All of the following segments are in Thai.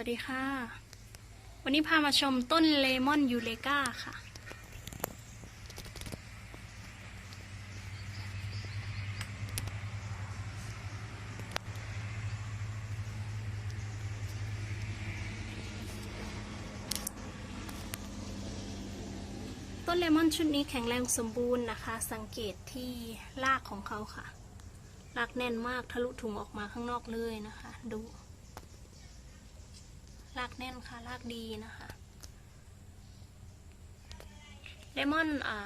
วัสดีค่ะ วันนี้พามาชมต้นเลมอนยูเลกาค่ะ ต้นเลมอนชุดนี้แข็งแรงสมบูรณ์นะคะ สังเกตที่รากของเขาค่ะ รากแน่นมากทะลุถุงออกมาข้างนอกเลยนะคะ ดู รากแน่นค่ะรากดีนะคะเลมอนอ่า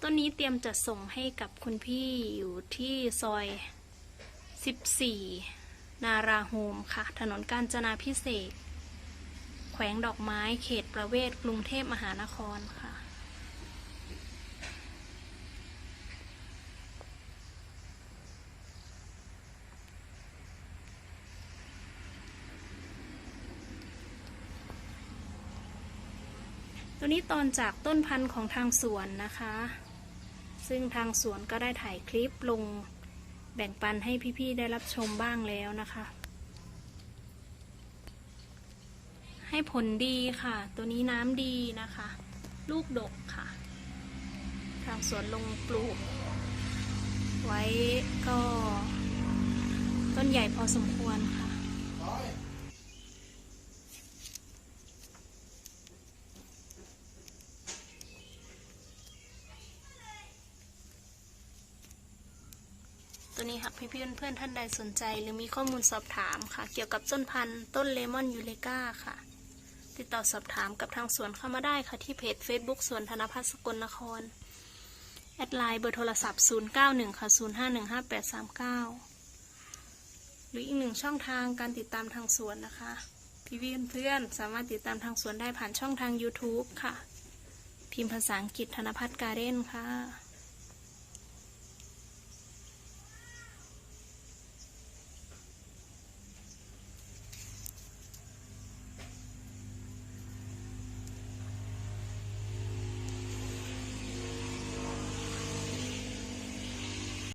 ต้นนี้เตรียมจะส่งให้กับคุณพี่อยู่ที่ซอย 14 นาราโฮมค่ะ ถนนกาญจนาพิเศษ แขวงดอกไม้เขตประเวศกรุงเทพมหานครค่ะ ตัวนี้ตอนจากต้นพันธุ์ของทางสวนนะคะ ซึ่งทางสวนก็ได้ถ่ายคลิปลงแบ่งปันให้พี่ๆได้รับชมบ้างแล้วนะคะ ให้ผลดีค่ะ ตัวนี้น้ำดีนะคะ ลูกดกค่ะ ทางสวนลงปลูก ไว้ก็ต้นใหญ่พอสมควรค่ะ ตัวนี้หากพี่ๆเพื่อนๆท่านใดสนใจ หรือมีข้อมูลสอบถามค่ะ เกี่ยวกับต้นพันธุ์ต้นเลมอนยูเลกาค่ะ ติดต่อสอบถามกับทางสวนเข้ามาได้ค่ะที่เพจ Facebook สวนธนพัฒน์สกลนคร แอดไลน์เบอร์โทรศัพท์ 091 ค่ะ 0515839 หรืออีกหนึ่งช่องทางการติดตามทางสวนนะคะ พี่ๆเพื่อนๆสามารถติดตามทางสวนได้ผ่านช่องทาง YouTube ค่ะ พิมพ์ภาษาอังกฤษธนพัฒน์การ์เด้นค่ะ